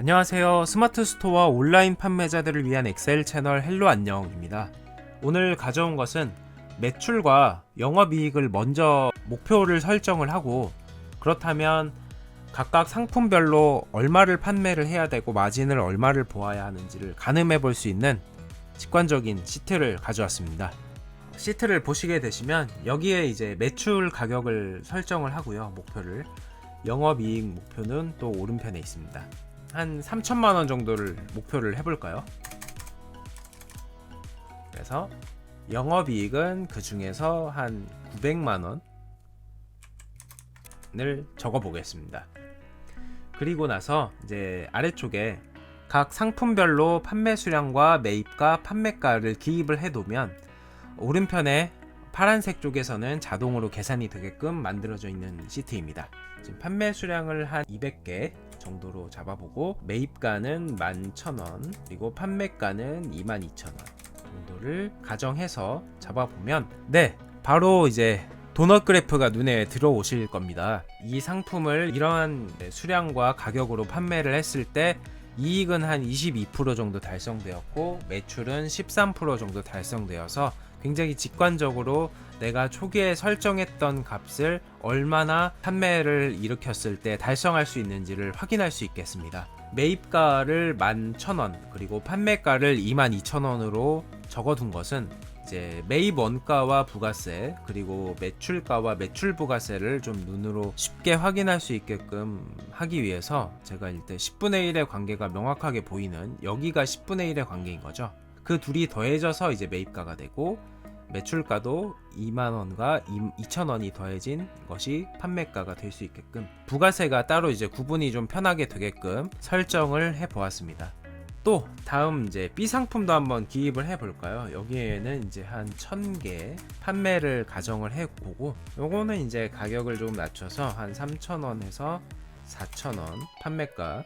안녕하세요. 스마트 스토어 온라인 판매자들을 위한 엑셀 채널 헬로 안녕입니다. 오늘 가져온 것은 매출과 영업이익을 먼저 목표를 설정을 하고 그렇다면 각각 상품별로 얼마를 판매를 해야 되고 마진을 얼마를 보아야 하는지를 가늠해 볼 수 있는 직관적인 시트를 가져왔습니다. 시트를 보시게 되시면 여기에 이제 매출 가격을 설정을 하고요. 목표를 영업이익 목표는 또 오른편에 있습니다. 한 3천만 원 정도를 목표를 해볼까요? 그래서 영업이익은 그 중에서 한 900만 원을 적어 보겠습니다. 그리고 나서 이제 아래쪽에 각 상품별로 판매 수량과 매입가, 판매가를 기입을 해두면 오른편에 파란색 쪽에서는 자동으로 계산이 되게끔 만들어져 있는 시트입니다. 지금 판매 수량을 한 200개 정도로 잡아보고 매입가는 11,000원 그리고 판매가는 22,000원 정도를 가정해서 잡아보면 네 바로 이제 도넛 그래프가 눈에 들어오실 겁니다. 이 상품을 이러한 수량과 가격으로 판매를 했을 때 이익은 한 22% 정도 달성되었고 매출은 13% 정도 달성되어서 굉장히 직관적으로 내가 초기에 설정했던 값을 얼마나 판매를 일으켰을 때 달성할 수 있는지를 확인할 수 있겠습니다. 매입가를 11,000원 그리고 판매가를 22,000원으로 적어둔 것은 이제 매입 원가와 부가세 그리고 매출가와 매출 부가세를 좀 눈으로 쉽게 확인할 수 있게끔 하기 위해서 제가 일단 10분의 1의 관계가 명확하게 보이는 여기가 10분의 1의 관계인 거죠. 그 둘이 더해져서 이제 매입가가 되고 매출가도 2만원과 2천원이 더해진 것이 판매가가 될 수 있게끔 부가세가 따로 이제 구분이 좀 편하게 되게끔 설정을 해 보았습니다. 또 다음 이제 B 상품도 한번 기입을 해 볼까요? 여기에는 이제 한 1000개 판매를 가정을 해 보고 요거는 이제 가격을 좀 낮춰서 한 3,000원에서 4,000원 판매가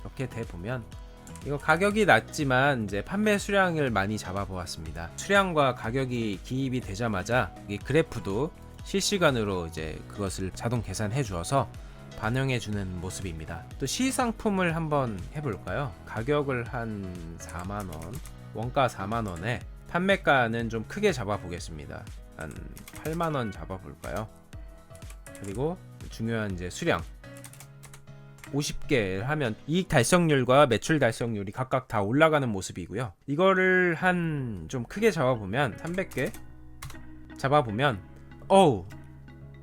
이렇게 돼 보면 이거 가격이 낮지만 이제 판매 수량을 많이 잡아보았습니다. 수량과 가격이 기입이 되자마자 이 그래프도 실시간으로 이제 그것을 자동 계산해 주어서 반영해 주는 모습입니다. 또 시상품을 한번 해볼까요? 가격을 한 4만 원, 원가 4만 원에 판매가는 좀 크게 잡아보겠습니다. 한 8만 원 잡아볼까요? 그리고 중요한 이제 수량 50개 하면 이익 달성률과 매출 달성률이 각각 다 올라가는 모습이고요. 이거를 한 좀 크게 잡아보면 300개 잡아보면 어우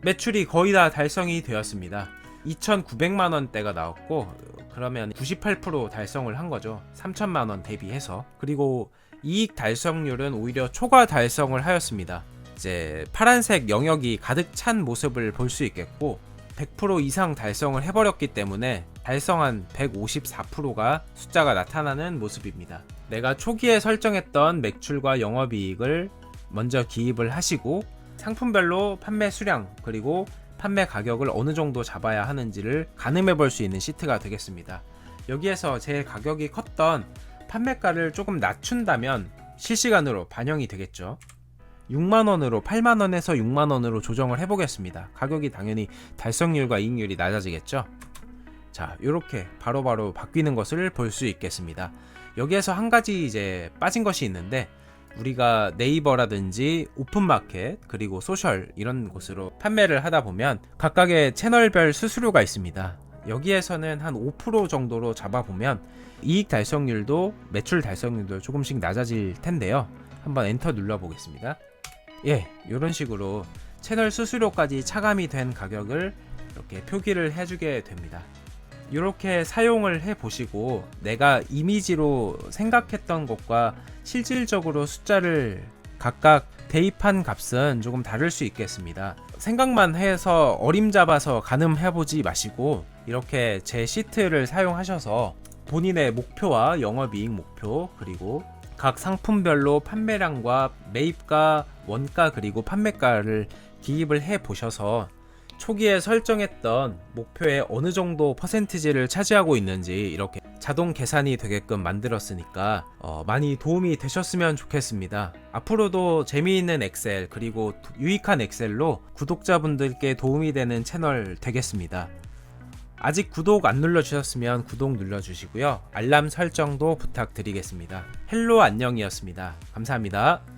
매출이 거의 다 달성이 되었습니다. 2,900만 원대가 나왔고 그러면 98% 달성을 한 거죠. 3천만 원 대비해서 그리고 이익 달성률은 오히려 초과 달성을 하였습니다. 이제 파란색 영역이 가득 찬 모습을 볼 수 있겠고 100% 이상 달성을 해버렸기 때문에 달성한 154%가 숫자가 나타나는 모습입니다. 내가 초기에 설정했던 매출과 영업이익을 먼저 기입을 하시고 상품별로 판매 수량 그리고 판매 가격을 어느 정도 잡아야 하는지를 가늠해 볼 수 있는 시트가 되겠습니다. 여기에서 제 가격이 컸던 판매가를 조금 낮춘다면 실시간으로 반영이 되겠죠. 6만원으로 8만원에서 6만원으로 조정을 해보겠습니다. 가격이 당연히 달성률과 이익률이 낮아지겠죠. 자, 이렇게 바로바로 바뀌는 것을 볼 수 있겠습니다. 여기에서 한 가지 이제 빠진 것이 있는데 우리가 네이버라든지 오픈마켓 그리고 소셜 이런 곳으로 판매를 하다 보면 각각의 채널별 수수료가 있습니다. 여기에서는 한 5% 정도로 잡아보면 이익 달성률도 매출 달성률도 조금씩 낮아질 텐데요. 한번 엔터 눌러 보겠습니다. 예, 이런 식으로 채널 수수료까지 차감이 된 가격을 이렇게 표기를 해주게 됩니다. 이렇게 사용을 해 보시고 내가 이미지로 생각했던 것과 실질적으로 숫자를 각각 대입한 값은 조금 다를 수 있겠습니다. 생각만 해서 어림잡아서 가늠해 보지 마시고 이렇게 제 시트를 사용하셔서 본인의 목표와 영업이익 목표 그리고 각 상품별로 판매량과 매입가, 원가 그리고 판매가를 기입을 해 보셔서 초기에 설정했던 목표의 어느 정도 퍼센티지를 차지하고 있는지 이렇게 자동 계산이 되게끔 만들었으니까 어, 많이 도움이 되셨으면 좋겠습니다. 앞으로도 재미있는 엑셀 그리고 유익한 엑셀로 구독자분들께 도움이 되는 채널 되겠습니다. 아직 구독 안 눌러주셨으면 구독 눌러주시고요. 알람 설정도 부탁드리겠습니다. 헬로 안녕이었습니다. 감사합니다.